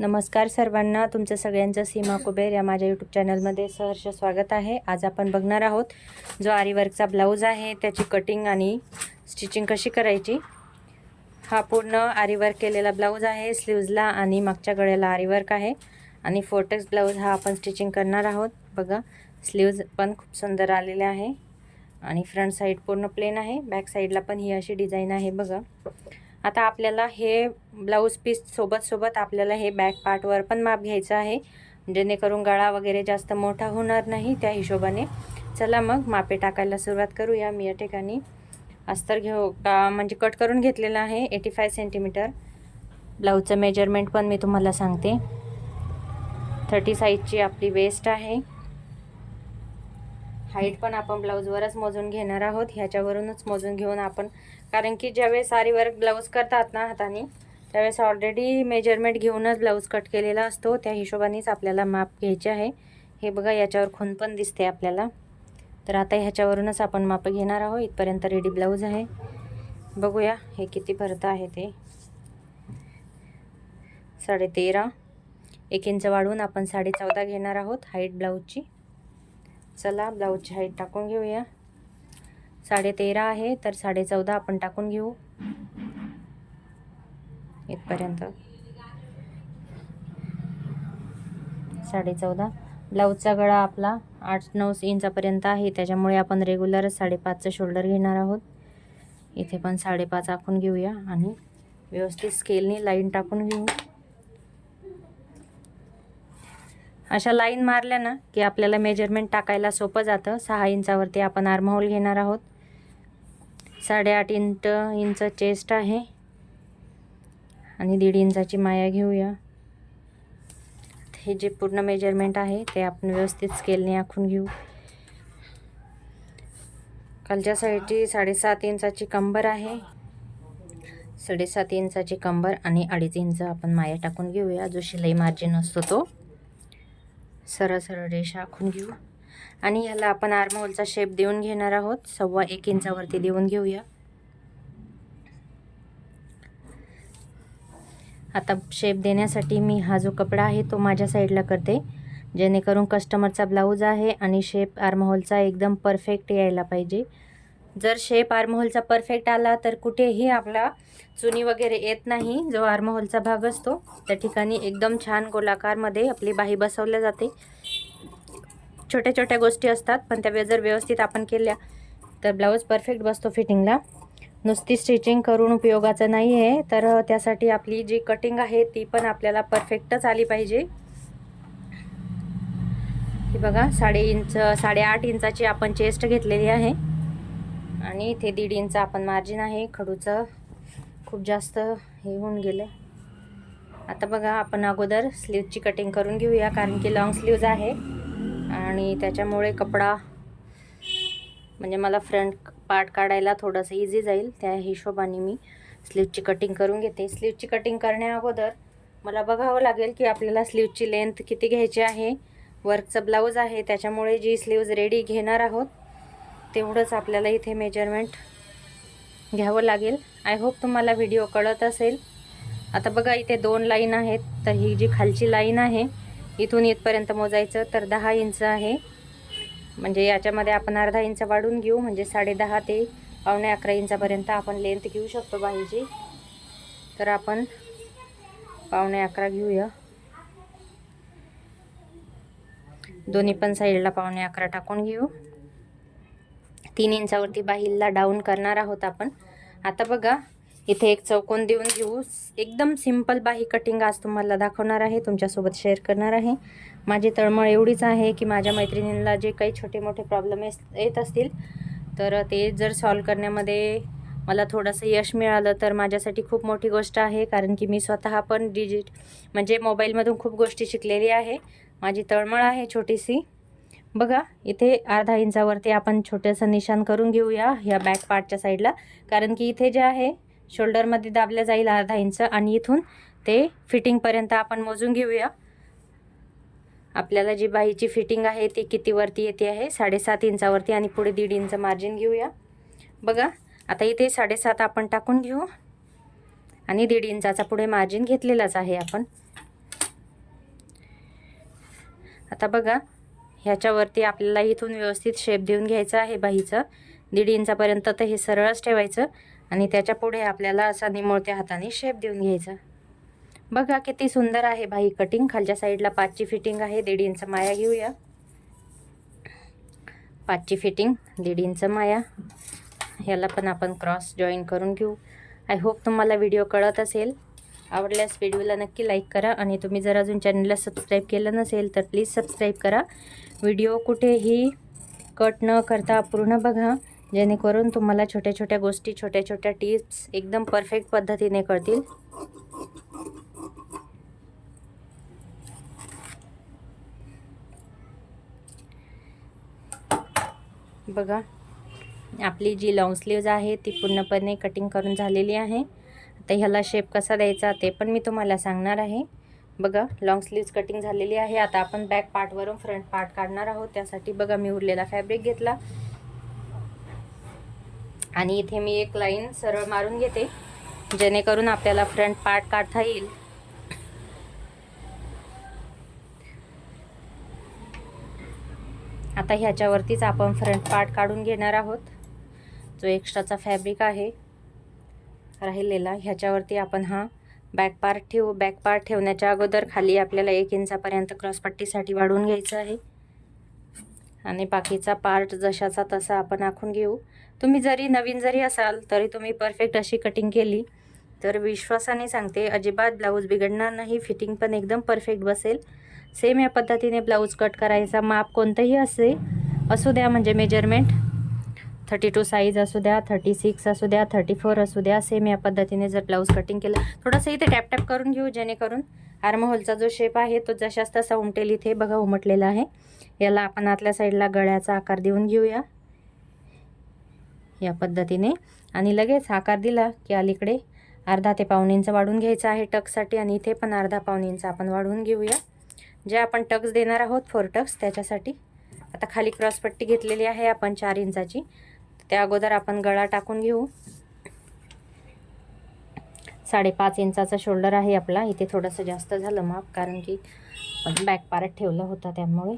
नमस्कार सर्वांना तुमचं सगळ्यांचं सीमा कुबेर या माझ्या यूट्यूब चॅनलमध्ये सहर्ष स्वागत आहे. आज आपण बघणार आहोत जो आरीवर्कचा ब्लाऊज आहे त्याची कटिंग आणि स्टिचिंग कशी करायची. हा पूर्ण आरीवर्क केलेला ब्लाऊज आहे स्लीव्जला आणि मागच्या गळ्याला आरीवर्क आहे. आणि फोर्टेक्स ब्लाऊज हा आपण स्टिचिंग करणार आहोत. बघा स्लीव्ज पण खूप सुंदर आलेले आहे. आणि फ्रंट साईड पूर्ण प्लेन आहे. बॅक साईडला पण ही अशी डिझाईन आहे बघा. आता आपल्याला हे ब्लाऊज पीस सोबत सोबत आपल्याला हे बॅक पार्टवर पण माप घ्यायचं आहे. जेणेकरून गळा वगैरे जास्त मोठा होणार नाही त्या हिशोबाने. चला मग मापे टाकायला सुरुवात करूया. मी या ठिकाणी अस्तर घेऊ का म्हणजे कट करून घेतलेलं आहे. एटी फाय सेंटीमीटर ब्लाऊजचं मेजरमेंट पण मी तुम्हाला सांगते. थर्टी साईजची आपली वेस्ट आहे. हाईट पण आपण ब्लाऊजवरच मोजून घेणार आहोत. ह्याच्यावरूनच मोजून घेऊन आपण कारण की ज्यावेळेस सारीवर ब्लाऊज करतात ना हाताने त्यावेळेस ऑलरेडी मेजरमेंट घेऊनच ब्लाऊज कट केलेला असतो. त्या हिशोबानेच आपल्याला माप घ्यायचे आहे. हे बघा याच्यावर खून पण दिसते आपल्याला. तर आता ह्याच्यावरूनच आपण माप घेणार आहोत. इथपर्यंत रेडी ब्लाऊज आहे. बघूया हे किती भरत आहे ते. साडेतेरा. एक इंच वाढवून आपण साडे चौदा घेणार आहोत हाईट ब्लाऊजची. चला ब्लाऊजची हाईट टाकून घेऊया. साडे तेरा आहे तर साडे चौदा आपण टाकून घेऊ. इथपर्यंत. साडे चौदा ब्लाऊजचा गळा आपला आठ नऊ इंचापर्यंत आहे त्याच्यामुळे आपण रेग्युलरच साडेपाचचं शोल्डर घेणार आहोत. इथे पण साडेपाच आखून घेऊया आणि व्यवस्थित स्केलने लाईन टाकून घेऊ. अशा लाईन मारल्या ना की आपल्याला मेजरमेंट टाकायला सोपं जातं. सहा इंचावरती आपण आर्महोल घेणार आहोत. साडेआठ इंच इंच चेस्ट आहे. आणि दीड इंचाची माया घेऊया. हे जे पूर्ण मेजरमेंट आहे ते आपण व्यवस्थित स्केलने आखून घेऊ. खालच्या साईडची साडेसात इंचाची कंबर आहे. साडेसात इंचाची कंबर आणि अडीच इंच आपण माया टाकून घेऊया. जो शिलाई मार्जिन असतो तो. सरळ सरळ रेषा आखून घेऊ. आणि ह्याला आपण आर्महोलचा शेप देऊन घेणार आहोत. सव्वा एक इंचावरती देऊन घेऊया. आता शेप देण्यासाठी मी हा जो कपडा आहे तो माझ्या साईडला करते. जेणेकरून कस्टमरचा ब्लाऊज आहे आणि शेप आर्महोलचा एकदम परफेक्ट यायला पाहिजे. जर शेप आर्महोलचा परफेक्ट आला तर कुठेही आपला चुनी वगैरे येत नाही. जो आर्महोलचा भाग असतो त्या ठिकाणी एकदम छान गोलाकारमध्ये आपली बाही बसवल्या जाते. छोट्या छोट्या गोष्टी असतात पण त्या जर व्यवस्थित आपण केल्या तर ब्लाऊज परफेक्ट बसतो फिटिंगला नुसती स्टिचिंग करून उपयोगाचं नाही आहे तर त्यासाठी आपली जी कटिंग आहे ती पण आपल्याला परफेक्टच आली पाहिजे. ही बघा साडे इंच साडेआठ इंचाची आपण चेस्ट घेतलेली आहे. आणि इथे दीड इंच आपण मार्जिन आहे खडूचं खूप जास्त हे होऊन गेलं. आता बघा आपण अगोदर स्लीवची कटिंग करून घेऊया कारण की लॉंग स्लीव्ज आहे. आणि त्याच्यामुळे कपडा म्हणजे मला फ्रंट पार्ट काढायला थोडंसं इझी जाईल. त्या हिशोबाने मी स्लीवची कटिंग करून घेते. स्लीवची कटिंग करण्या अगोदर मला बघावं लागेल की आपल्याला स्लीवची लेंथ किती घ्यायची आहे. वर्कचं ब्लाऊज आहे त्याच्यामुळे जी स्लीव्ज रेडी घेणार आहोत तेवढंच आपल्याला इथे मेजरमेंट घ्यावं लागेल. आय होप तुम्हाला व्हिडिओ कळत असेल. आता बघा इथे दोन लाईन आहेत. तर ही जी खालची लाईन आहे इथून इथपर्यंत मोजायचं तर दहा इंच आहे. म्हणजे याच्यामध्ये आपण अर्धा इंच वाढून घेऊ म्हणजे साडे दहा ते पावणे अकरा इंचापर्यंत आपण लेंथ घेऊ शकतो बाहीची तर आपण पावणे अकरा घेऊया. दोन्ही पण साईडला पावणे अकरा टाकून घेऊ. तीन इंचावरती बाहीला डाऊन करणार आहोत आपण. आता बघा इथे एक चौकोन देऊन घेऊ. एकदम सिंपल बाही कटिंग आज तुम्हाला दाखवणार आहे. तुमच्यासोबत शेअर करणार आहे. माझी तळमळ एवढीच आहे की माझ्या मैत्रिणींना जे काही छोटे मोठे प्रॉब्लेम येत असतील तर ते जर सॉल्व करण्यामध्ये मला थोडंसं यश मिळालं तर माझ्यासाठी खूप मोठी गोष्ट आहे. कारण की मी स्वतः पण डिजिट म्हणजे मोबाईलमधून खूप गोष्टी शिकलेली आहे. माझी तळमळ आहे छोटीशी. बघा इथे अर्धा इंचावरती आपण छोटंसं निशाण करून घेऊया ह्या बॅक पार्टच्या साईडला कारण की इथे जे आहे शोल्डरमध्ये दाबल्या जाईल अर्धा इंच आणि इथून ते फिटिंगपर्यंत आपण मोजून घेऊया. आपल्याला जी बाहीची फिटिंग आहे ती कितीवरती येते आहे? साडेसात इंचावरती आणि पुढे दीड इंच मार्जिन घेऊया. बघा आता इथे साडेसात आपण टाकून घेऊ. आणि दीड इंचाचा पुढे मार्जिन घेतलेलाच आहे आपण. आता बघा ह्याच्यावरती आपल्याला इथून व्यवस्थित शेप देऊन घ्यायचा आहे बाईचं. दीड इंचापर्यंत तर हे सरळच ठेवायचं. आणि त्याच्या पुढे आपल्याला असा निमोळत्या हाताने शेप देऊन घ्यायचा. बघा किती सुंदर आहे बाई. कटिंग खालच्या साईडला पाचची फिटिंग आहे. दीड इंच माया घेऊया. पाचची फिटिंग दीड इंच माया. ह्याला पण आपण क्रॉस जॉईन करून घेऊ. आय होप तुम्हाला व्हिडिओ कळत असेल. आवडल्यास व्हिडिओला नक्की लाईक करा आणि तुम्ही जर अजून चॅनलला सबस्क्राईब केलं नसेल तर प्लीज सबस्क्राईब करा. व्हिडिओ कुठेही कट न करता पूर्ण बघा. जेणेकरून तुम्हाला छोट्या छोट्या गोष्टी छोट्या छोट्या टिप्स एकदम परफेक्ट पद्धतीने कळतील. बघा आपली जी लॉंग स्लीव्ज आहे ती पूर्णपणे कटिंग करून झालेली आहे. आता ह्याला शेप कसा द्यायचा ते पण मी तुम्हाला सांगणार आहे. बघा लॉंग स्लीव्ज कटिंग झालेली आहे. आता आपण बॅक पार्टवरून फ्रंट पार्ट काढणार आहोत. त्यासाठी बघा मी उरलेला फॅब्रिक घेतला. आणि इथे मी एक लाईन सरळ मारून घेते. जेणेकरून आपल्याला फ्रंट पार्ट काढता येईल. आता ह्याच्यावरतीच आपण फ्रंट पार्ट काढून घेणार आहोत. जो एक्स्ट्राचा फॅब्रिक आहे राहिलेला ह्याच्यावरती आपण हा बॅक पार्ट ठेवू बॅक पार्ट ठेवण्याच्या अगोदर खाली आपल्याला एक इंचापर्यंत क्रॉसपट्टीसाठी वाढवून घ्यायचं आहे. आणि बाकीचा पार्ट जशाचा तसा आपण आखून घेऊ. तुम्ही जरी नवीन जरी असाल तरी तुम्ही परफेक्ट अशी कटिंग केली. तर विश्वासाने सांगते अजिबात ब्लाऊज बिघडणार नाही फिटिंग पण एकदम परफेक्ट बसेल. सेम या पद्धतीने ब्लाऊज कट करायचा माप कोणतंही असे असू द्या म्हणजे मेजरमेंट थर्टी टू साईज असू द्या थर्टी सिक्स असू द्या थर्टी फोर असू द्या सेम या पद्धतीने जर ब्लाऊज कटिंग केलं थोडंसं इथे टॅप टॅप करून घेऊ जेणेकरून आर्महोलचा जो शेप आहे तो जशाच तसा उमटेल इथे. बघा उमटलेला आहे. याला आपण आतल्या साईडला गळ्याचा आकार देऊन घेऊया. या पद्धतीने. आणि लगेच आकार दिला की अलीकडे अर्धा ते पाऊन इंच वाढून घ्यायचं आहे टक्ससाठी आणि इथे पण अर्धा पाऊन इंच आपण वाढवून घेऊया. जे आपण टक्स देणार आहोत फोर टक्स त्याच्यासाठी आता खाली क्रॉसपट्टी घेतलेली आहे आपण चार इंचाची. त्या अगोदर आपण गळा टाकून घेऊ. साडेपाच इंचाचा शोल्डर आहे आपला. इथे थोडंसं जास्त झालं माप कारण की बॅक पार्ट ठेवला होता त्यामुळे.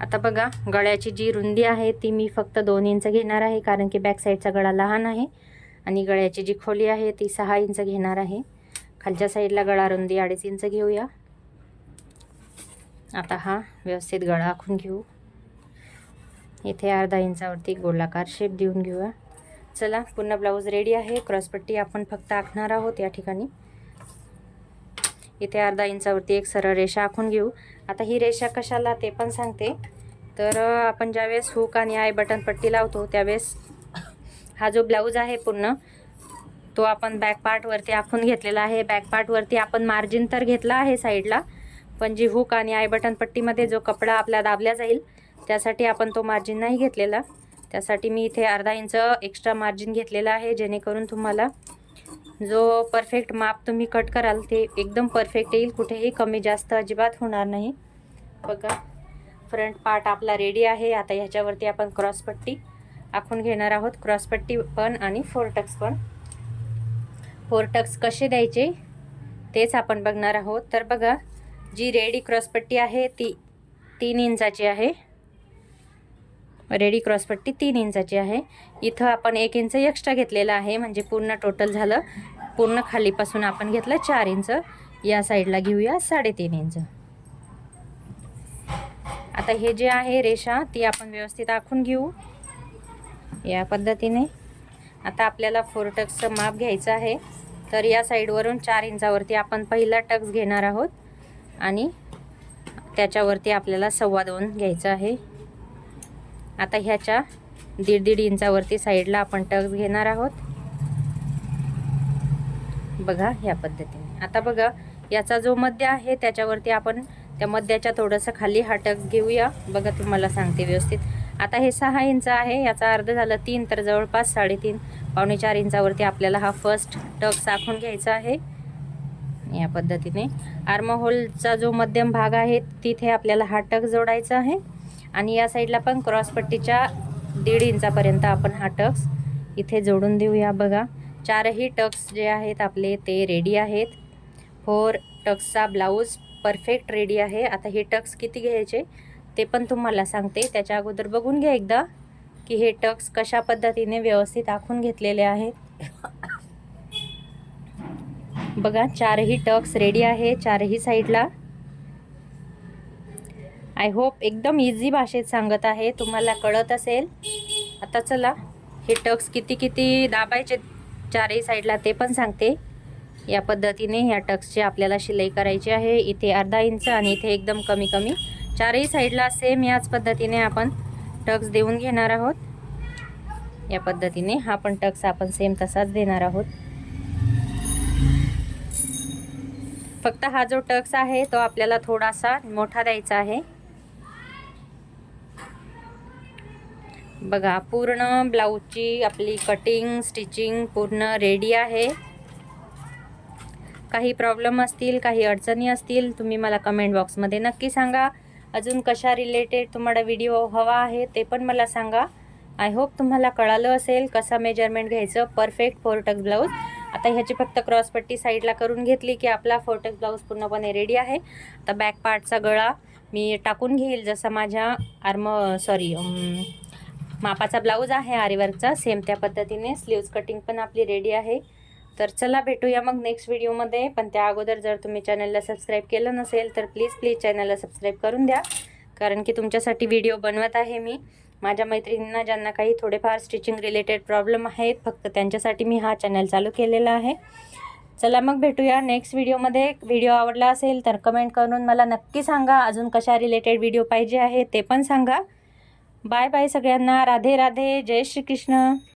आता बघा गळ्याची जी रुंदी आहे ती मी फक्त दोन इंच घेणार आहे कारण की बॅक साईडचा गळा लहान आहे. आणि गळ्याची जी खोली आहे ती सहा इंच घेणार आहे. खालच्या साईडला गळा रुंदी अडीच इंच घेऊया. आता हा व्यवस्थित गळा आखून घेऊ. इथे अर्धा इंचावरती गोलाकार शेप देऊन घेऊया. चला पुन्हा ब्लाऊज रेडी आहे. क्रॉसपट्टी आपण फक्त आखणार आहोत या ठिकाणी. इथे अर्धा इंचावरती एक सरळ रेषा आखून घेऊ. आता ही रेषा कशाला ते पण सांगते. तर आपण ज्यावेळेस हुक आणि आय बटन पट्टी लावतो त्यावेळेस हा जो ब्लाऊज आहे पूर्ण तो आपण बॅक पार्टवरती आखून घेतलेला आहे. बॅक पार्टवरती आपण मार्जिन तर घेतला आहे साईडला पण जी हुक आणि आय बटन पट्टीमध्ये जो कपडा आपला दाबल्या जाईल त्यासाठी आपण तो मार्जिन नाही घेतलेला. त्यासाठी मी इथे अर्धा इंच एक्स्ट्रा मार्जिन घेतलेला आहे जेणेकरून तुम्हाला जो परफेक्ट माप तुम्ही कट कराल ते एकदम परफेक्ट येईल. कुठेही कमी जास्त अजिबात होणार नाही. बघा फ्रंट पार्ट आपला रेडी आहे. आता ह्याच्यावरती आपण क्रॉसपट्टी आखून घेणार आहोत. क्रॉसपट्टी पण आणि फोरटक्स पण. फोर टक्स कसे द्यायचे? तेच आपण बघणार आहोत. तर बघा जी रेडी क्रॉसपट्टी आहे ती तीन इंचाची आहे. रेडी क्रॉसपट्टी तीन इंचाची आहे. इथं आपण एक इंच एक्स्ट्रा घेतलेला आहे. म्हणजे पूर्ण टोटल झालं. पूर्ण खालीपासून आपण घेतलं चार इंच. या साईडला घेऊया साडेतीन इंच. आता हे जे आहे रेषा ती आपण व्यवस्थित आखून घेऊ. या पद्धतीने. आता आपल्याला फोर टक्सचं माप घ्यायचं आहे. तर या साईडवरून चार इंचावरती आपण पहिला टक्स घेणार आहोत. आणि त्याच्यावरती आपल्याला सव्वा दोन घ्यायचं आहे. आता ह्याच्या दीड दीड इंचावरती साईडला आपण टक्स घेणार आहोत. बघा ह्या पद्धतीने. आता बघा याचा जो मध्य आहे त्याच्यावरती आपण त्या मध्याच्या थोडंसं खाली हा टक्स घेऊया. बघा तुम्हाला सांगते व्यवस्थित. आता हे सहा इंच आहे याचा अर्ध झालं तीन तर जवळपास साडेतीन पावणे चार इंचावरती आपल्याला हा फर्स्ट टक्स आखून घ्यायचा आहे. या पद्धतीने. आर्महोलचा जो मध्यम भाग आहे तिथे आपल्याला हा टक जोडायचा आहे. आणि या साईडला पण क्रॉसपट्टीच्या दीड इंचापर्यंत आपण हा टक्स इथे जोडून देऊया बघा. चारही टक्स जे आहेत आपले ते रेडी आहेत. फोर टक्सचा ब्लाऊज परफेक्ट रेडी आहे. आता हे टक्स किती घ्यायचे ते पण तुम्हाला सांगते. त्याच्या अगोदर बघून घ्या एकदा की हे टक्स कशा पद्धतीने व्यवस्थित आखून घेतलेले आहेत. बघा चारही टक्स रेडी आहे. चारही साईडला आय होप एकदम इझी भाषेत सांगत आहे. तुम्हाला कळत असेल. आता चला हे टक्स किती किती दाबायचे चारही साईडला ते पण सांगते. या पद्धतीने ह्या टक्सची आपल्याला शिलाई करायची आहे. इथे अर्धा इंच आणि इथे एकदम कमी कमी. चारही साईडला सेम याच पद्धतीने आपण टक्स देऊन घेणार आहोत. या पद्धतीने हा पण टक्स आपण सेम तसाच देणार आहोत. फक्त हा जो टक्स आहे तो आपल्याला थोडासा मोठा द्यायचा आहे. बघा पूर्ण ब्लाऊजची आपली कटिंग स्टिचिंग पूर्ण रेडी आहे. काही प्रॉब्लेम असतील काही अडचणी असतील तुम्ही मला कमेंट बॉक्समध्ये नक्की सांगा. अजून कशा रिलेटेड तुम्हाला व्हिडिओ हवा आहे ते पण मला सांगा. आय होप तुम्हाला कळालं असेल कसं मेजरमेंट घ्यायचं. परफेक्ट फोरटक ब्लाऊज आता ह्याची फक्त क्रॉसपट्टी साईडला करून घेतली की आपला फोरटक ब्लाऊज पूर्णपणे रेडी आहे. आता बॅक पार्टचा गळा मी टाकून घेईल जसा माझ्या आर्म सॉरी मापाचा ब्लाऊज आहे आरीवर्कचा सेम त्या पद्धतीने स्लीव्ज कटिंग पण आपली रेडी आहे. तर चला भेटूया मग नेक्स्ट व्हिडिओमध्ये पण त्या अगोदर जर तुम्ही चॅनलला सबस्क्राईब केलं नसेल तर प्लीज प्लीज चॅनलला सबस्क्राईब करून द्या. कारण की तुमच्यासाठी व्हिडिओ बनवत आहे मी. माझ्या मैत्रिणींना ज्यांना काही थोडेफार स्टिचिंग रिलेटेड प्रॉब्लेम आहेत फक्त त्यांच्यासाठी मी हा चॅनल चालू केलेला आहे. चला मग भेटूया नेक्स्ट व्हिडिओमध्ये व्हिडिओ आवडला असेल तर कमेंट करून मला नक्की सांगा. अजून कशा रिलेटेड व्हिडिओ पाहिजे आहे ते पण सांगा. बाय बाय सगळ्यांना. राधे राधे. जय श्रीकृष्ण.